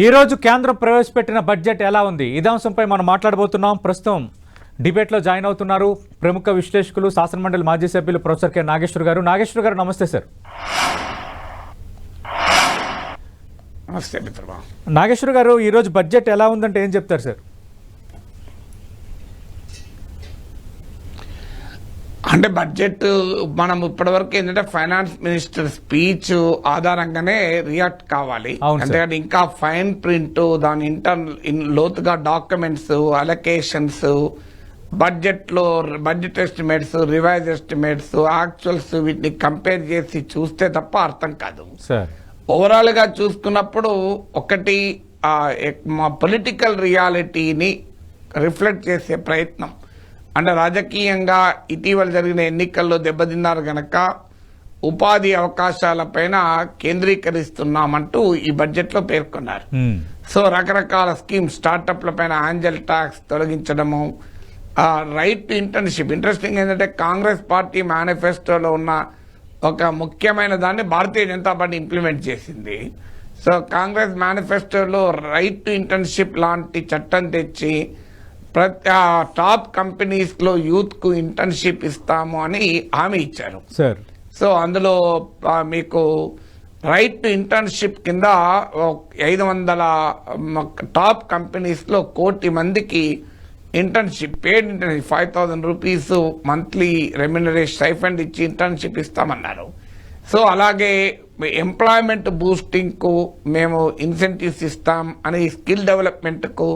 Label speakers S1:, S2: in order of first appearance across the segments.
S1: ఈ రోజు కేంద్రం ప్రవేశపెట్టిన బడ్జెట్ ఎలా ఉంది? ఇదే అంశంపై మనం మాట్లాడబోతున్నాం. ప్రస్తుతం డిబేట్లో జాయిన్ అవుతున్నారు ప్రముఖ విశ్లేషకులు శాసనమండలి మాజీ సభ్యులు ప్రొఫెసర్ కె. నాగేశ్వర్ గారు. నాగేశ్వర్ గారు నమస్తే సార్.
S2: నమస్తే
S1: నాగేశ్వర్ గారు ఈ రోజు బడ్జెట్ ఎలా ఉందంటే ఏం చెప్తారు సార్?
S2: అంటే బడ్జెట్ మనం ఇప్పటివరకు ఏంటంటే ఫైనాన్స్ మినిస్టర్ స్పీచ్ ఆధారంగానే రియాక్ట్ కావాలి. ఎందుకంటే ఇంకా ఫైన్ ప్రింట్ దాని ఇంటర్ లోతుగా డాక్యుమెంట్స్ అలొకేషన్స్ బడ్జెట్లో budget estimates revise estimates actuals వీటిని కంపేర్ చేసి చూస్తే తప్ప అర్థం కాదు.
S1: సార్.
S2: ఓవరాల్గా చూసుకున్నప్పుడు ఒకటి మా పొలిటికల్ రియాలిటీని రిఫ్లెక్ట్ చేసే ప్రయత్నం. అంటే రాజకీయంగా ఇటీవల జరిగిన ఎన్నికల్లో దెబ్బతిన్నారు గనక ఉపాధి అవకాశాలపైన కేంద్రీకరిస్తున్నామంటూ ఈ బడ్జెట్లో పేర్కొన్నారు. సో రకరకాల స్కీమ్ స్టార్టప్ల పైన ఆంజల్ ట్యాక్స్ తొలగించడము రైట్ టు ఇంటర్న్షిప్. ఇంట్రెస్టింగ్ ఏంటంటే కాంగ్రెస్ పార్టీ మేనిఫెస్టోలో ఉన్న ఒక ముఖ్యమైన దాన్ని భారతీయ జనతా పార్టీ ఇంప్లిమెంట్ చేసింది. సో కాంగ్రెస్ మేనిఫెస్టోలో రైట్ టు ఇంటర్న్షిప్ లాంటి చట్టం తెచ్చి ప్రతి ఆ టాప్ కంపెనీస్లో యూత్కు ఇంటర్న్షిప్ ఇస్తాము అని హామీ ఇచ్చారు.
S1: సార్.
S2: సో అందులో మీకు రైట్ టు ఇంటర్న్షిప్ కింద ఐదు వందల టాప్ కంపెనీస్లో కోటి మందికి internship paid internship five thousand rupees monthly remuneration stipend ఇచ్చి ఇంటర్న్షిప్ ఇస్తామన్నారు. సో అలాగే ఎంప్లాయ్మెంట్ బూస్టింగ్కు మేము ఇన్సెంటివ్స్ ఇస్తాం అని స్కిల్ డెవలప్మెంట్కు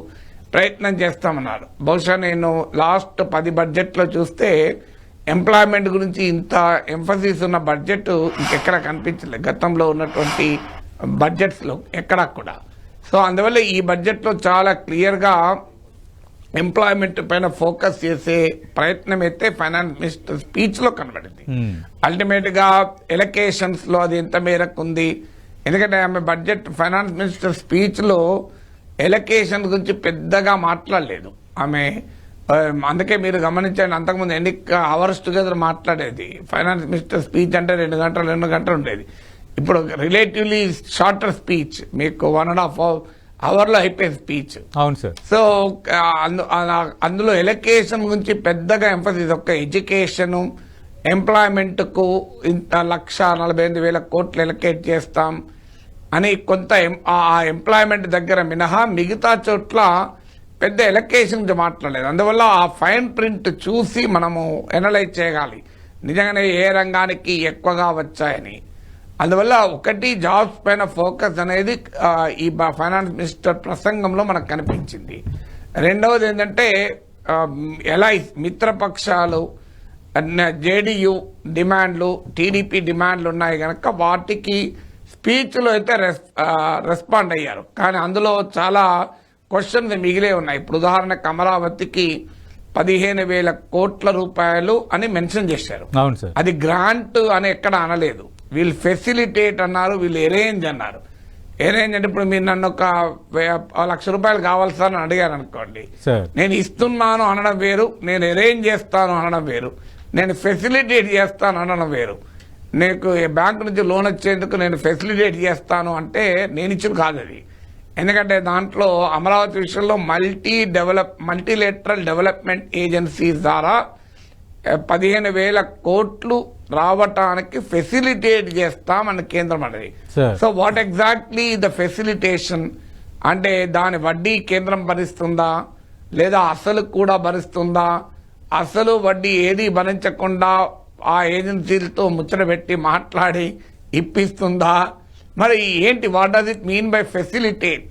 S2: ప్రయత్నం చేస్తామన్నారు బహుశా నేను లాస్ట్ పది బడ్జెట్లో చూస్తే ఎంప్లాయ్మెంట్ గురించి ఇంత ఎంఫసిస్ ఉన్న బడ్జెట్ ఇంకెక్కడ కనిపించలేదు. గతంలో ఉన్నటువంటి బడ్జెట్స్లో ఎక్కడా కూడా. సో అందువల్ల ఈ బడ్జెట్లో చాలా క్లియర్గా ఎంప్లాయ్మెంట్ పైన ఫోకస్ చేసే ప్రయత్నం అయితే ఫైనాన్స్ మినిస్టర్ స్పీచ్లో కనబడింది.
S1: హ్మ్.
S2: అల్టిమేట్గా ఎలకేషన్స్లో అది ఎంత మేరకు ఉంది? ఎందుకంటే ఆమె బడ్జెట్ ఫైనాన్స్ మినిస్టర్ స్పీచ్లో ఎలకేషన్ గురించి పెద్దగా మాట్లాడలేదు. ఆమె అందుకే మీరు గమనించండి అంతకుముందు ఎన్ని అవర్స్ టుగెదర్ మాట్లాడేది. ఫైనాన్స్ మినిస్టర్ స్పీచ్ అంటే రెండు గంటలు రెండు గంటలు ఉండేది. ఇప్పుడు రిలేటివ్లీ షార్టర్ స్పీచ్ మీకు వన్ అండ్ హాఫ్ అవర్లో అయిపోయే స్పీచ్
S1: అవును సార్.
S2: సో అందులో ఎలకేషన్ గురించి పెద్దగా ఎంఫసిస్ ఒక ఎడ్యుకేషన్ ఎంప్లాయ్మెంట్కు ఇంత లక్ష నలభై ఎనిమిది వేల కోట్లు ఎలకేట్ చేస్తాం. అని కొంత ఆ ఎంప్లాయ్మెంట్ దగ్గర మినహా మిగతా చోట్ల పెద్ద ఎలకేషన్ గురించి మాట్లాడలేదు. అందువల్ల ఆ ఫైన్ ప్రింట్ చూసి మనము ఎనలైజ్ చేయాలి. నిజంగానే ఏ రంగానికి ఎక్కువగా వచ్చాయని. అందువల్ల ఒకటి జాబ్స్ పైన ఫోకస్ అనేది ఈ ఫైనాన్స్ మినిస్టర్ ప్రసంగంలో మనకు కనిపించింది. రెండవది ఏంటంటే ఎలా మిత్రపక్షాలు జేడియు డిమాండ్లు టీడీపీ డిమాండ్లు ఉన్నాయి కనుక వాటికి స్పీచ్లో అయితే రెస్ రెస్పాండ్ అయ్యారు. కానీ అందులో చాలా క్వశ్చన్స్ మిగిలే ఉన్నాయి. ఇప్పుడు ఉదాహరణకు అమరావతికి పదిహేను వేల కోట్ల రూపాయలు అని మెన్షన్ చేశారు. అది గ్రాంట్ అని ఎక్కడ అనలేదు. వీళ్ళు ఫెసిలిటేట్ అన్నారు వీళ్ళు ఎరేంజ్ అన్నారు. ఎరేంజ్ అంటే ఇప్పుడు మీరు నన్ను ఒక లక్ష రూపాయలు కావాలి సార్ అని అడిగారు అనుకోండి. నేను ఇస్తున్నాను అనడం వేరు నేను అరేంజ్ చేస్తాను అనడం వేరు. నేను ఫెసిలిటేట్ చేస్తాను అనడం వేరు. నీకు ఈ బ్యాంక్ నుంచి లోన్ వచ్చేందుకు నేను ఫెసిలిటేట్ చేస్తాను అంటే నేను ఇచ్చింది కాదు అది. ఎందుకంటే దాంట్లో అమరావతి విషయంలో multi develop multilateral development agencies ద్వారా పదిహేను వేల కోట్లు రావటానికి ఫెసిలిటేట్ చేస్తామని కేంద్రం అన్నది. So what exactly the facilitation అంటే దాని వడ్డీ కేంద్రం భరిస్తుందా? లేదా అసలు కూడా భరిస్తుందా? అసలు వడ్డీ ఏది భరించకుండా ఆ ఏజెన్సీలతో ముచ్చట పెట్టి మాట్లాడి ఇప్పిస్తుందా? మరి ఏంటి what does it mean by facilitate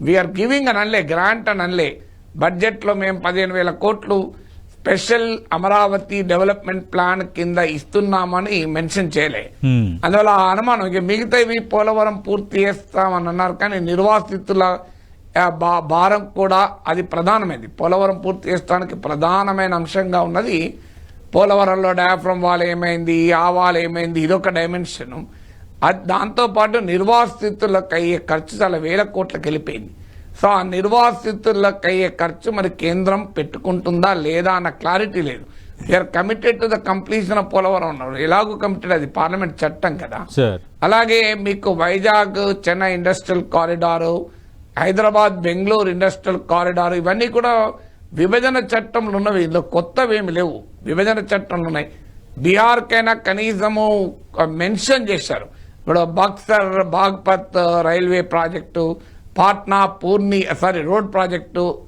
S2: we are giving అని అనలే గ్రాంట్ అని అనలే బడ్జెట్లో మేము పదిహేను వేల కోట్లు స్పెషల్ అమరావతి డెవలప్మెంట్ ప్లాన్ కింద ఇస్తున్నామని మెన్షన్ చేయలే.
S1: హ్మ్.
S2: అందువల్ల ఆ అనుమానం ఇక మిగతావి పోలవరం పూర్తి చేస్తామని అన్నారు కానీ నిర్వాసితుల భారం కూడా అది ప్రధానమైనది పోలవరం పూర్తి చేస్తానికి ప్రధానమైన అంశంగా ఉన్నది పోలవరంలో డయాఫ్రమ్ వాల్ ఏమైంది? ఆ వాల్ ఏమైంది? ఇదొక డైమెన్షన్ అది దాంతోపాటు నిర్వాసితులకు అయ్యే ఖర్చు చాలా వేల కోట్లకు వెళ్ళిపోయింది. సో ఆ నిర్వాసితులకు అయ్యే ఖర్చు మరి కేంద్రం పెట్టుకుంటుందా లేదా అన్న క్లారిటీ లేదు. We are committed to the completion of Polavaram. ఉన్నారు ఎలాగో కమిటెడ్ అది పార్లమెంట్ చట్టం కదా. అలాగే మీకు Vizag Chennai industrial corridor Hyderabad Bengaluru industrial corridor ఇవన్నీ కూడా విభజన చట్టంలో ఉన్నవి ఇందులో కొత్తవేమి లేవు. విభజన చట్టంలో ఉన్నాయి బీహార్కైనా కనీసము మెన్షన్ చేశారు. ఇప్పుడు Buxar Baghpat railway project Patna Purnia sorry road project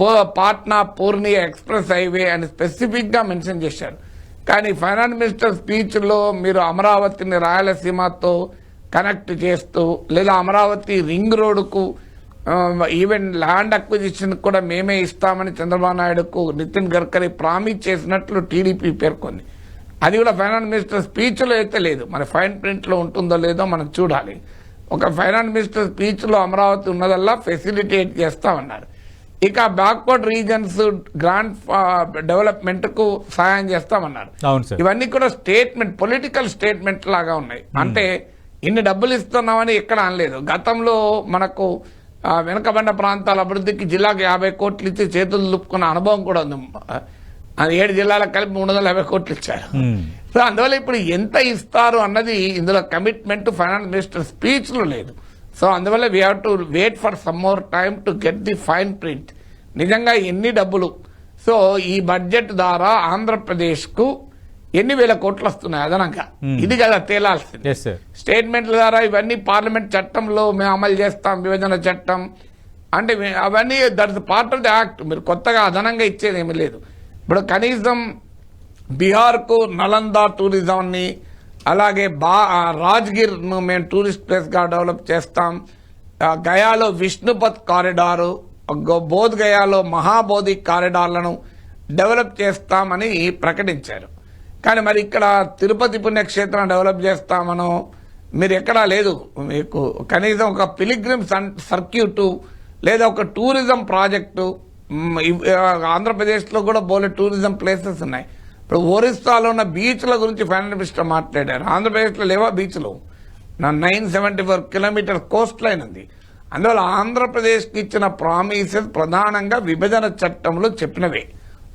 S2: పో- పాట్నా పూర్ణి ఎక్స్ప్రెస్ హైవే అని స్పెసిఫిక్గా మెన్షన్ చేశారు. కానీ ఫైనాన్స్ మినిస్టర్ స్పీచ్లో మీరు అమరావతిని రాయలసీమతో కనెక్ట్ చేస్తూ లేదా అమరావతి రింగ్ రోడ్డుకు ఈవెన్ ల్యాండ్ అక్విజిషన్ కూడా మేమే ఇస్తామని చంద్రబాబు నాయుడుకు నితిన్ గడ్కరీ ప్రామిస్ చేసినట్లు టీడీపీ పేర్కొంది. అది కూడా ఫైనాన్స్ మినిస్టర్ స్పీచ్లో అయితే లేదు. మరి ఫైన్ ప్రింట్లో ఉంటుందో లేదో మనం చూడాలి. ఒక ఫైనాన్స్ మినిస్టర్ స్పీచ్లో అమరావతి ఉన్నదల్లా ఫెసిలిటేట్ చేస్తామన్నారు. ఇక బ్యాక్వర్డ్ రీజన్స్ గ్రాండ్ డెవలప్మెంట్కు సహాయం చేస్తామన్నారు. ఇవన్నీ కూడా స్టేట్మెంట్ పొలిటికల్ స్టేట్మెంట్ లాగా ఉన్నాయి. అంటే ఇన్ని డబ్బులు ఇస్తున్నామని ఎక్కడ అనలేదు. గతంలో మనకు వెనుకబడిన ప్రాంతాల అభివృద్ధికి జిల్లాకు యాభై కోట్లు ఇచ్చి చేతులు లుప్పుకున్న అనుభవం కూడా ఉంది. ఆ, ఏడు జిల్లాలకు కలిపి మూడు వందల యాభై కోట్లు ఇచ్చారు. సో అందువల్ల ఇప్పుడు ఎంత ఇస్తారు అన్నది ఇందులో కమిట్మెంట్ ఫైనాన్స్ మినిస్టర్ స్పీచ్లో లేదు. సో అందువల్ల we have to wait for some more time to get the fine print నిజంగా ఎన్ని డబ్బులు? సో ఈ బడ్జెట్ ద్వారా ఆంధ్రప్రదేశ్కు ఎన్ని వేల కోట్లు వస్తున్నాయి అదనంగా. ఇది కదా తేలాల్సింది. స్టేట్మెంట్ల ద్వారా ఇవన్నీ పార్లమెంట్ చట్టంలో మేము అమలు చేస్తాం విభజన చట్టం. అంటే అవన్నీ that's part of the act మీరు కొత్తగా అదనంగా ఇచ్చేది ఏమీ లేదు. ఇప్పుడు కనీసం బీహార్కు నలంద టూరిజంని అలాగే బా రాజ్గిర్ను మేము టూరిస్ట్ ప్లేస్గా డెవలప్ చేస్తాం. గయాలో విష్ణుపత్ కారిడారు బోధ్ గయాలో మహాబోధి కారిడార్లను డెవలప్ చేస్తామని ప్రకటించారు. కానీ మరి ఇక్కడ తిరుపతి పుణ్యక్షేత్రం డెవలప్ చేస్తామనో మీరు ఎక్కడా లేదు. మీకు కనీసం ఒక పిలిగ్రిమ్ సర్క్యూట్ లేదా ఒక టూరిజం ప్రాజెక్టు ఆంధ్రప్రదేశ్లో కూడా బోలే టూరిజం ప్లేసెస్ ఉన్నాయి. ఇప్పుడు ఒరిస్సాలో ఉన్న బీచ్ల గురించి ఫైనాన్స్ మినిస్టర్ మాట్లాడారు. ఆంధ్రప్రదేశ్లో లేవా బీచ్లు? Nine seventy four kilometre coast line ఉంది. అందువల్ల ఆంధ్రప్రదేశ్కి ఇచ్చిన ప్రామిసెస్ ప్రధానంగా విభజన చట్టంలో చెప్పినవే.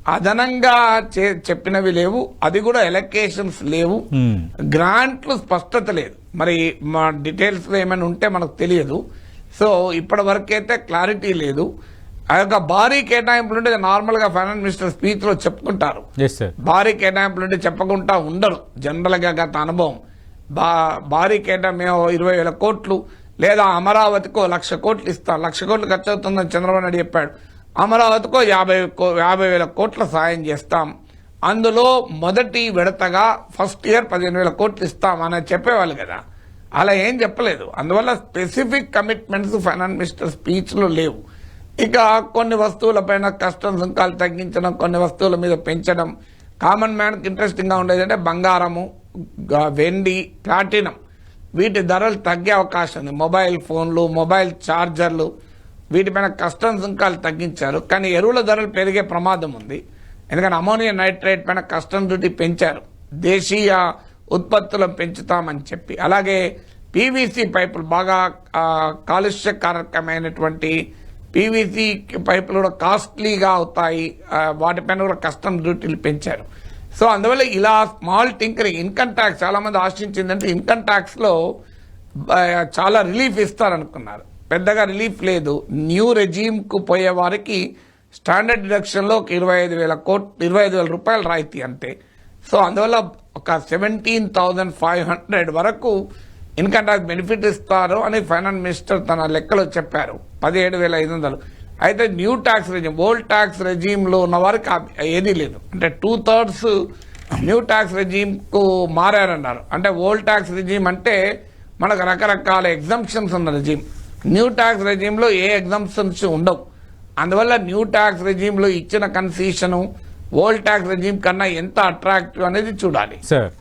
S2: అదనంగా చెప్పినవి లేవు అది కూడా ఎలకేషన్స్ లేవు. గ్రాంట్లు స్పష్టత లేదు. మరి మా డీటెయిల్స్ ఏమైనా ఉంటే మనకు తెలియదు. సో ఇప్పటి వరకైతే క్లారిటీ లేదు. ఆ యొక్క భారీ కేటాయింపులు ఉంటే నార్మల్గా ఫైనాన్స్ మినిస్టర్ స్పీచ్లో చెప్పుకుంటారు. భారీ కేటాయింపులు ఉంటే చెప్పకుండా ఉండరు. జనరల్గా గత అనుభవం. బా భారీ కేటా మేము ఇరవై వేల కోట్లు లేదా అమరావతికో లక్ష కోట్లు ఇస్తాం. లక్ష కోట్లు ఖర్చు అవుతుందని చంద్రబాబు నాయుడు చెప్పాడు. అమరావతికో యాభై కో- యాభై వేల కోట్ల సాయం చేస్తాం. అందులో మొదటి విడతగా ఫస్ట్ ఇయర్ పదిహేను వేల కోట్లు ఇస్తాం అని చెప్పేవాళ్ళు కదా. అలా ఏం చెప్పలేదు. అందువల్ల స్పెసిఫిక్ కమిట్మెంట్స్ ఫైనాన్స్ మినిస్టర్ స్పీచ్లో లేవు. ఇక కొన్ని వస్తువులపైన కష్టం సుంకాలు తగ్గించడం కొన్ని వస్తువుల మీద పెంచడం. కామన్ మ్యాన్కి ఇంట్రెస్టింగ్గా ఉండేది అంటే బంగారము వెండి ప్లాటినం. వీటి ధరలు తగ్గే అవకాశం ఉంది. మొబైల్ ఫోన్లు మొబైల్ ఛార్జర్లు వీటిపైన కష్టం సుంకాలు తగ్గించారు. కానీ ఎరువుల ధరలు పెరిగే ప్రమాదం ఉంది. ఎందుకంటే అమోనియా నైట్రేట్ పైన కస్టమ్ డ్యూటీ పెంచారు. దేశీయ ఉత్పత్తులను పెంచుతామని చెప్పి. అలాగే పీవీసీ పైపులు బాగా కాలుష్యకారకమైనటువంటి పీవీసీ పైపులు కూడా కాస్ట్లీగా అవుతాయి. వాటిపైన కూడా కస్టమ్ డ్యూటీలు పెంచారు. సో అందువల్ల ఇలా స్మాల్ టింకరింగ్ ఇన్కమ్ ట్యాక్స్ చాలామంది ఆశించిందంటే ఇన్కమ్ ట్యాక్స్లో చాలా రిలీఫ్ ఇస్తారనుకున్నారు. పెద్దగా రిలీఫ్ లేదు. న్యూ రెజీమ్కు పోయే వారికి స్టాండర్డ్ డిడక్షన్లోకి ఒక ఇరవై ఐదు వేల కోట్ ఇరవై ఐదు వేల రూపాయలు రాయితీ అంతే. సో అందువల్ల ఒక సెవెంటీన్ థౌజండ్ ఫైవ్ హండ్రెడ్ వరకు ఇన్కమ్ ట్యాక్స్ బెనిఫిట్ ఇస్తారు అని ఫైనాన్స్ మినిస్టర్ తన లెక్కలో చెప్పారు. పదిహేడు వేల ఐదు వందలు. అయితే new tax regime old tax రెజీమ్లో ఉన్న వారికి ఏదీ లేదు. అంటే టూ థర్డ్స్ న్యూ ట్యాక్స్ రెజీమ్కు మారారన్నారు. అంటే ఓల్డ్ ట్యాక్స్ రెజీమ్ అంటే మనకు రకరకాల ఎగ్జంప్షన్స్ ఉన్న రెజీమ్ న్యూ ట్యాక్స్ రెజీమ్లో ఏ ఎగ్జామ్షన్స్ ఉండవు. అందువల్ల న్యూ ట్యాక్స్ రెజీమ్లో ఇచ్చిన కన్సీషను ఓల్డ్ ట్యాక్స్ రెజీమ్ కన్నా ఎంత అట్రాక్టివ్ అనేది చూడాలి.
S1: సార్.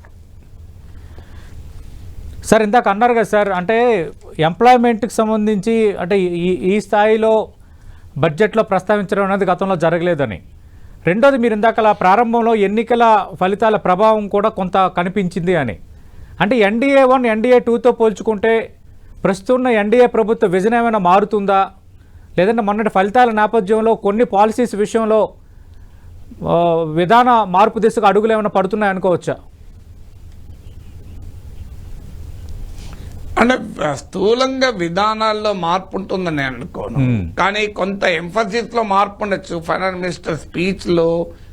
S1: సార్ ఇందాక అన్నారు కదా సార్ అంటే ఎంప్లాయ్మెంట్కి సంబంధించి అంటే ఈ ఈ స్థాయిలో బడ్జెట్లో ప్రస్తావించడం అనేది గతంలో జరగలేదని. రెండోది మీరు ఇందాక ప్రారంభంలో ఎన్నికల ఫలితాల ప్రభావం కూడా కొంత కనిపించింది అని. అంటే ఎన్డీఏ వన్ ఎన్డీఏ టూతో పోల్చుకుంటే ప్రస్తుతం ఉన్న ఎన్డీఏ ప్రభుత్వ విజన్ ఏమైనా మారుతుందా? లేదంటే మొన్నటి ఫలితాల నేపథ్యంలో కొన్ని పాలసీస్ విషయంలో విధాన మార్పు దిశగా అడుగులు ఏమైనా పడుతున్నాయి అనుకోవచ్చా?
S2: అంటే స్థూలంగా విధానాల్లో మార్పు ఉంటుందని నేను అనుకోను. కానీ కొంత ఎంఫసిస్లో మార్పు ఉండొచ్చు ఫైనాన్స్ మినిస్టర్ స్పీచ్లో ఎల-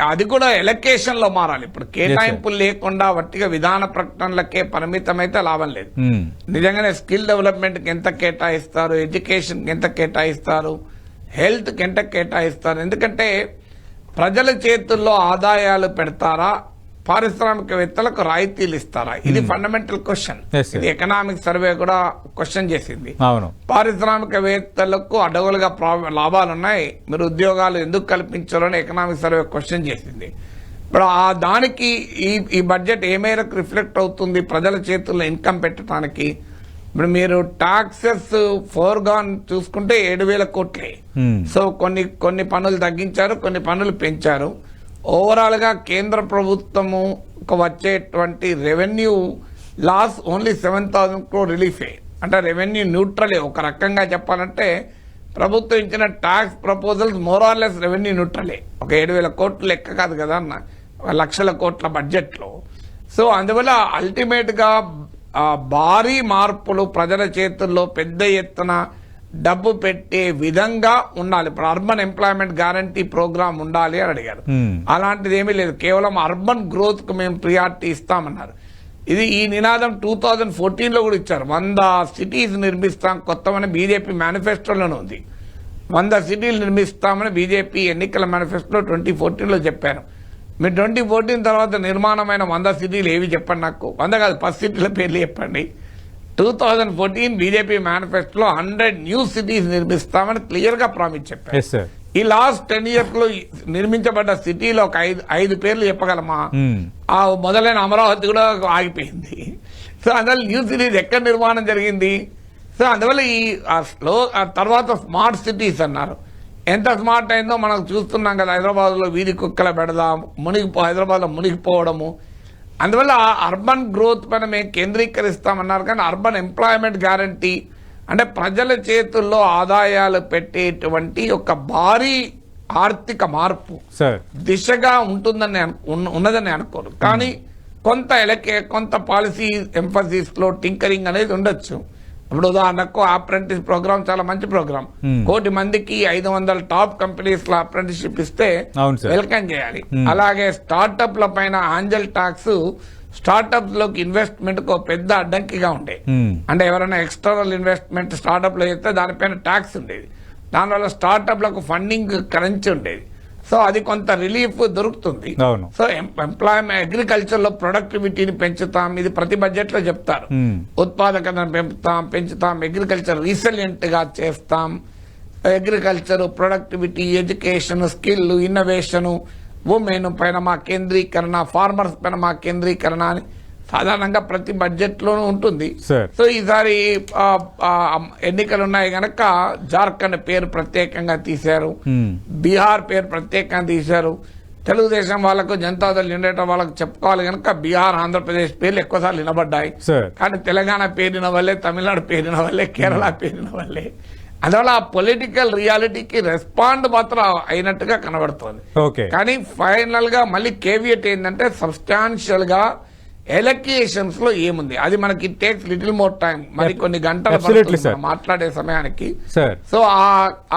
S2: అది కూడా ఎలకేషన్లో మారాలి. ఇప్పుడు కేటాయింపులు లేకుండా వట్టిగా విధాన ప్రకటనలకే పరిమితమైతే లాభం లేదు.
S1: ఉమ్,
S2: నిజంగానే స్కిల్ డెవలప్మెంట్కి ఎంత కేటాయిస్తారు? ఎడ్యుకేషన్కి ఎంత కేటాయిస్తారు? హెల్త్కి ఎంత కేటాయిస్తారు? ఎందుకంటే ప్రజల చేతుల్లో ఆదాయాలు పెడతారా? పారిశ్రామికవేత్తలకు రాయితీలు ఇస్తారా? ఇది ఫండమెంటల్ క్వశ్చన్
S1: Yes, sir.
S2: ఇది ఎకనామిక్ సర్వే కూడా క్వశ్చన్ చేసింది.
S1: అవును.
S2: పారిశ్రామికవేత్తలకు అడవులుగా లాభాలు ఉన్నాయి మీరు ఉద్యోగాలు ఎందుకు కల్పించారు అని ఎకనామిక్ సర్వే క్వశ్చన్ చేసింది. ఇప్పుడు ఆ దానికి ఈ ఈ బడ్జెట్ ఏ మేరకు రిఫ్లెక్ట్ అవుతుంది? ప్రజల చేతుల్లో ఇన్కమ్ పెట్టడానికి. ఇప్పుడు మీరు టాక్సెస్ ఫోర్గాన్ చూసుకుంటే ఏడు వేల కోట్లే. సో కొన్ని కొన్ని పనులు తగ్గించారు కొన్ని పనులు పెంచారు. ఓవరాల్గా కేంద్ర ప్రభుత్వము వచ్చేటువంటి revenue loss only seven thousand crore రిలీఫే అంటే రెవెన్యూ న్యూట్రలే ఒక రకంగా చెప్పాలంటే ప్రభుత్వం ఇచ్చిన tax proposals more or less revenue న్యూట్రలే ఒక ఏడు వేల కోట్లు లెక్క కాదు కదా అన్న. ఒక లక్షల కోట్ల బడ్జెట్లో సో అందువల్ల అల్టిమేట్గా భారీ మార్పులు ప్రజల చేతుల్లో పెద్ద ఎత్తున డబ్బు పెట్టే విధంగా ఉండాలి. ఇప్పుడు అర్బన్ ఎంప్లాయ్మెంట్ గ్యారంటీ ప్రోగ్రామ్ ఉండాలి అని అడిగారు. అలాంటిది ఏమీ లేదు. కేవలం అర్బన్ గ్రోత్కు మేము ప్రియారిటీ ఇస్తామన్నారు. ఇది ఈ నినాదం టూ థౌజండ్ ఫోర్టీన్లో కూడా ఇచ్చారు. వంద సిటీస్ నిర్మిస్తాం కొత్తమని బీజేపీ మేనిఫెస్టోలోనే ఉంది. వంద సిటీలు నిర్మిస్తామని బీజేపీ ఎన్నికల మేనిఫెస్టోలో ట్వంటీ ఫోర్టీన్లో చెప్పారు. మీరు ట్వంటీ ఫోర్టీన్ తర్వాత నిర్మాణమైన వంద సిటీలు ఏవి చెప్పండి నాకు. వంద కాదు పది సిటీల పేర్లు చెప్పండి. టూ థౌజండ్ ఫోర్టీన్ బీజేపీ మేనిఫెస్టోలో హండ్రెడ్ న్యూ సిటీస్ నిర్మిస్తామని క్లియర్గా ప్రామిస్ చెప్పారు. ఈ లాస్ట్ టెన్ ఇయర్స్లో నిర్మించబడ్డ సిటీలో ఒక ఐదు ఐదు పేర్లు చెప్పగలమా?
S1: ఉమ్,
S2: ఆ మొదలైన అమరావతి కూడా ఆగిపోయింది. సో అందువల్ల న్యూ సిటీస్ ఎక్కడ నిర్మాణం జరిగింది? సో అందువల్ల ఈ ఆ స్లో తర్వాత స్మార్ట్ సిటీస్ అన్నారు. ఎంత స్మార్ట్ అయిందో మనకు చూస్తున్నాం కదా హైదరాబాద్లో వీధి కుక్కల పెడదాం మునిగిపో హైదరాబాద్లో మునిగిపోవడము. అందువల్ల అర్బన్ గ్రోత్ పైన మేము కేంద్రీకరిస్తామన్నారు కానీ అర్బన్ ఎంప్లాయ్మెంట్ గ్యారంటీ అంటే ప్రజల చేతుల్లో ఆదాయాలు పెట్టేటువంటి ఒక భారీ ఆర్థిక మార్పు
S1: సార్.
S2: దిశగా ఉంటుందని ఉన్నదని అనుకోను కానీ కొంత ఎలకే కొంత పాలసీ ఎంఫసిస్లో టింకరింగ్ అనేది ఉండొచ్చు. ఇప్పుడు ఉదాహరణకు అప్రెంటిస్ ప్రోగ్రామ్ చాలా మంచి ప్రోగ్రామ్
S1: Hmm.
S2: కోటి మందికి ఐదు వందల టాప్ కంపెనీస్లో అప్రెంటిస్షిప్ ఇస్తే. వెల్కమ్ చేయాలి
S1: Hmm.
S2: అలాగే స్టార్టప్ ల పైన ఆంజల్ టాక్స్ స్టార్టప్స్లోకి ఇన్వెస్ట్మెంట్కు పెద్ద అడ్డంకిగా ఉండే
S1: ఉమ్,
S2: అంటే ఎవరైనా ఎక్స్టర్నల్ ఇన్వెస్ట్మెంట్ స్టార్టప్లో చేస్తే దానిపైన ట్యాక్స్ ఉండేది దానివల్ల స్టార్టప్లకు ఫండింగ్ కరెన్సీ ఉండేది సో అది కొంత రిలీఫ్ దొరుకుతుంది. సో ఎంప్లాయ్మెంట్ అగ్రికల్చర్లో ప్రొడక్టివిటీని పెంచుతాం. ఇది ప్రతి బడ్జెట్లో చెప్తారు. ఉత్పాదకతను పెంపుతాం పెంచుతాం అగ్రికల్చర్ రీసెలియంట్గా చేస్తాం. Agriculture productivity education skill innovation women పైన మా కేంద్రీకరణ ఫార్మర్స్ పైన మా కేంద్రీకరణ అని సాధారణంగా ప్రతి బడ్జెట్ లోనూ ఉంటుంది సో ఈసారి ఎన్నికలు ఉన్నాయి గనక జార్ఖండ్ పేరు ప్రత్యేకంగా తీశారు.
S1: ఉమ్,
S2: బీహార్ పేరు ప్రత్యేకంగా తీశారు. తెలుగుదేశం వాళ్ళకు జనతాదళ్ ఉండేట వాళ్ళకు చెప్పుకోవాలి కనుక బీహార్ ఆంధ్రప్రదేశ్ పేర్లు ఎక్కువసార్లు వినబడ్డాయి. కానీ తెలంగాణ పేరిన వల్లే తమిళనాడు పేరిన వల్లే కేరళ పేరిన వల్లే అందువల్ల ఆ పొలిటికల్ రియాలిటీకి రెస్పాండ్ మాత్రం అయినట్టుగా కనబడుతోంది.
S1: ఓకే
S2: కానీ ఫైనల్గా మళ్ళీ కేవియట్ ఏంటంటే సబ్స్టాన్షియల్గా ఎలక్యూషన్స్లో ఏముంది? అది మనకి టేక్స్ లిటిల్ మోర్ టైం మరి కొన్ని గంటలు మాట్లాడే సమయానికి.
S1: సార్
S2: సో ఆ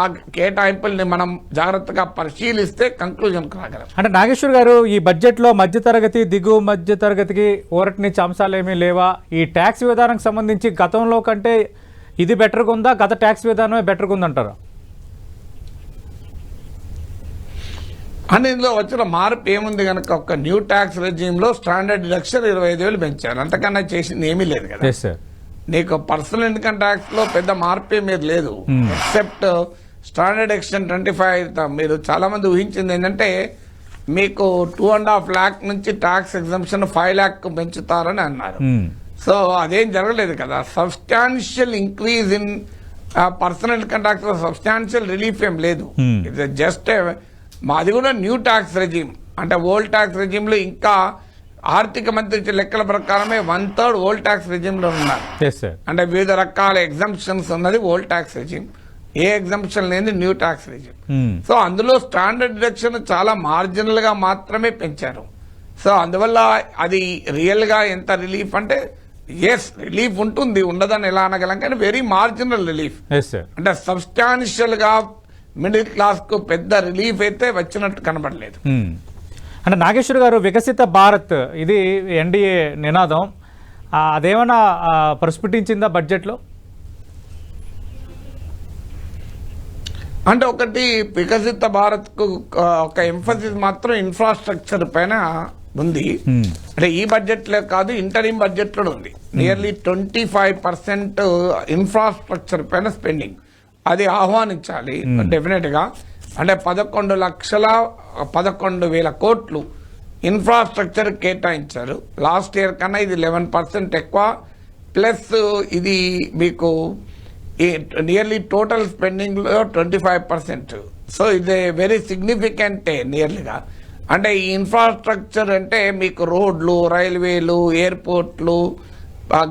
S2: ఆ కేటాయింపుల్ని మనం జాగ్రత్తగా పరిశీలిస్తే కంక్లూజన్ రాగలం
S1: అంటే నాగేశ్వర్ గారు ఈ బడ్జెట్లో మధ్యతరగతి దిగువ మధ్యతరగతికి ఊరటనిచ్చే అంశాలు ఏమీ లేవా? ఈ ట్యాక్స్ విధానానికి సంబంధించి గతంలో కంటే ఇది బెటర్గా ఉందా? గత ట్యాక్స్ విధానమే బెటర్గా ఉందంటారా?
S2: అని ఇందులో వచ్చిన మార్పు ఏముంది కనుక ఒక న్యూ ట్యాక్స్ రెజ్యూమ్లో స్టాండర్డ్ డిడక్షన్ ఇరవై ఐదు వేలు పెంచారు. అంతకన్నా చేసింది ఏమీ లేదు కదా. నీకు పర్సనల్ ఇన్కమ్ ట్యాక్స్లో పెద్ద మార్పే మీరు లేదు.
S1: Hmm.
S2: Except standard deduction twenty five మీరు చాలా మంది ఊహించింది ఏంటంటే మీకు టూ అండ్ హాఫ్ ల్యాక్ నుంచి ట్యాక్స్ ఎగ్జంప్షన్ ఫైవ్ ల్యాక్ పెంచుతారని అన్నారు. సో అదేం జరగలేదు కదా. Substantial increase in personal income ట్యాక్స్లో substantial relief ఏం లేదు.
S1: Hmm.
S2: ఇది జస్ట్ మాది కూడా న్యూ ట్యాక్స్ రెజీమ్. అంటే ఓల్డ్ ట్యాక్స్ రెజీమ్లో ఇంకా ఆర్థిక మంత్రి లెక్కల ప్రకారమే వన్ థర్డ్ ఓల్డ్ ట్యాక్స్ రెజీమ్లో ఉన్నారు అంటే వివిధ రకాల ఎగ్జంప్షన్స్ ఉన్నది ఓల్డ్ ట్యాక్స్ రెజీమ్. ఏ ఎగ్జంప్షన్ లేని న్యూ ట్యాక్స్ రెజీమ్. సో అందులో స్టాండర్డ్ డిడక్షన్ చాలా మార్జినల్గా మాత్రమే పెంచారు. సో అందువల్ల అది రియల్గా ఎంత రిలీఫ్ అంటే ఎస్ రిలీఫ్ ఉంటుంది ఉండదని ఎలా అనగలం కానీ వెరీ మార్జినల్ రిలీఫ్ అంటే సబ్స్టాన్షియల్గా మిడిల్ క్లాస్కు పెద్ద రిలీఫ్ అయితే వచ్చినట్టు కనబడలేదు.
S1: అంటే నాగేశ్వర్ గారు వికసిత భారత్ ఇది ఎన్డీఏ నినాదం. అదేమైనా ప్రస్ఫుటించిందా బడ్జెట్లో?
S2: అంటే ఒకటి వికసిత భారత్కు ఆ, ఒక ఎంఫసిస్ మాత్రం ఇన్ఫ్రాస్ట్రక్చర్ పైన ఉంది. అంటే ఈ బడ్జెట్లో కాదు ఇంటరింగ్ బడ్జెట్లో ఉంది. Nearly twenty five percent infrastructure పైన స్పెండింగ్ అది ఆహ్వానించాలి. డెఫినెట్గా అంటే పదకొండు లక్షల పదకొండు వేల కోట్లు ఇన్ఫ్రాస్ట్రక్చర్ కేటాయించారు. లాస్ట్ ఇయర్ కన్నా ఇది లెవెన్ పర్సెంట్ ఎక్కువ. ప్లస్ ఇది మీకు నియర్లీ టోటల్ స్పెండింగ్లో ట్వంటీ ఫైవ్ పర్సెంట్. సో ఇది వెరీ సిగ్నిఫికెంట్ నియర్లీగా. అంటే ఈ ఇన్ఫ్రాస్ట్రక్చర్ అంటే మీకు రోడ్లు రైల్వేలు ఎయిర్పోర్ట్లు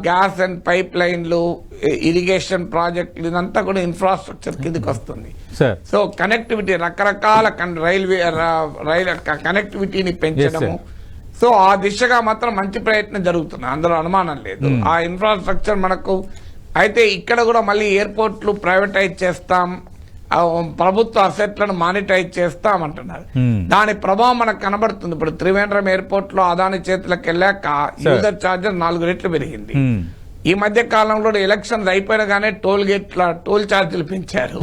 S2: గ్యాస్ అండ్ పైప్ లైన్లు ఇరిగేషన్ ప్రాజెక్టులు ఇదంతా కూడా ఇన్ఫ్రాస్ట్రక్చర్ కిందకి వస్తుంది. సో కనెక్టివిటీ రకరకాల రైల్వే రైల్ కనెక్టివిటీని పెంచడము. సో ఆ దిశగా మాత్రం మంచి ప్రయత్నం జరుగుతుంది. అందులో అనుమానం లేదు. ఆ ఇన్ఫ్రాస్ట్రక్చర్ మనకు అయితే ఇక్కడ కూడా మళ్ళీ ఎయిర్పోర్ట్లు ప్రైవేటైజ్ చేస్తాం. ప్రభుత్వ అసెట్లను మానిటైజ్ చేస్తాం అంటున్నారు
S1: Hmm.
S2: దాని ప్రభావం మనకు కనబడుతుంది. ఇప్పుడు త్రివేంద్రం ఎయిర్పోర్ట్లో అదాని చేతులకు వెళ్ళాక యూజర్ ఛార్జెస్ నాలుగు రెట్లు పెరిగింది. ఈ మధ్య కాలంలో ఎలక్షన్స్ అయిపోయినగానే టోల్ గేట్ల టోల్ ఛార్జీలు పెంచారు.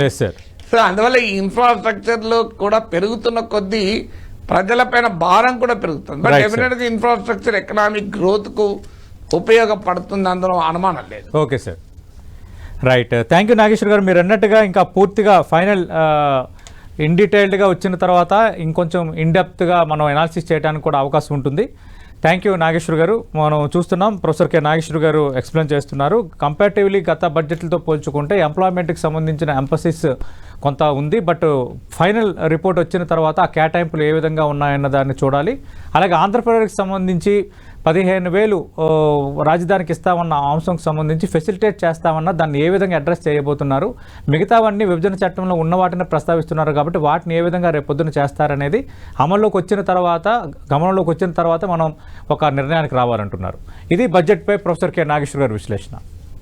S2: సో అందువల్ల ఈ ఇన్ఫ్రాస్ట్రక్చర్లో కూడా పెరుగుతున్న కొద్దీ ప్రజలపైన భారం కూడా పెరుగుతుంది. But
S1: Right, sir.
S2: డెఫినెట్గా ఇన్ఫ్రాస్ట్రక్చర్ ఎకనామిక్ గ్రోత్కు ఉపయోగపడుతుంది. అందులో అనుమానం లేదు.
S1: Okay sir right thank you Nageswar గారు. మీరు అన్నట్టుగా ఇంకా పూర్తిగా ఫైనల్ ఇన్ డీటెయిల్డ్గా వచ్చిన తర్వాత ఇంకొంచెం ఇన్డెప్త్గా మనం ఎనాలిసిస్ చేయడానికి కూడా అవకాశం ఉంటుంది. థ్యాంక్ యూ నాగేశ్వర్ గారు. మనం చూస్తున్నాం. ప్రొఫెసర్ కె నాగేశ్వర్ గారు ఎక్స్ప్లెయిన్ చేస్తున్నారు. కంపారిటివ్లీ గత బడ్జెట్లతో పోల్చుకుంటే ఎంప్లాయ్మెంట్కి సంబంధించిన ఎంపసిస్ కొంత ఉంది. బట్ ఫైనల్ రిపోర్ట్ వచ్చిన తర్వాత ఆ కేటాయింపులు ఏ విధంగా ఉన్నాయన్న దాన్ని చూడాలి. అలాగే ఆంధ్రప్రదేశ్కి సంబంధించి పదిహేను వేలు రాజధానికి ఇస్తామన్న అంశంకి సంబంధించి ఫెసిలిటేట్ చేస్తామన్న దాన్ని ఏ విధంగా అడ్రస్ చేయబోతున్నారు? మిగతావన్నీ విభజన చట్టంలో ఉన్న వాటిని ప్రస్తావిస్తున్నారు కాబట్టి వాటిని ఏ విధంగా రేపొద్దున చేస్తారనేది అమల్లోకి వచ్చిన తర్వాత గమనంలోకి వచ్చిన తర్వాత మనం ఒక నిర్ణయానికి రావాలంటున్నారు. ఇది బడ్జెట్పై ప్రొఫెసర్ కె. నాగేశ్వర్ గారి విశ్లేషణ.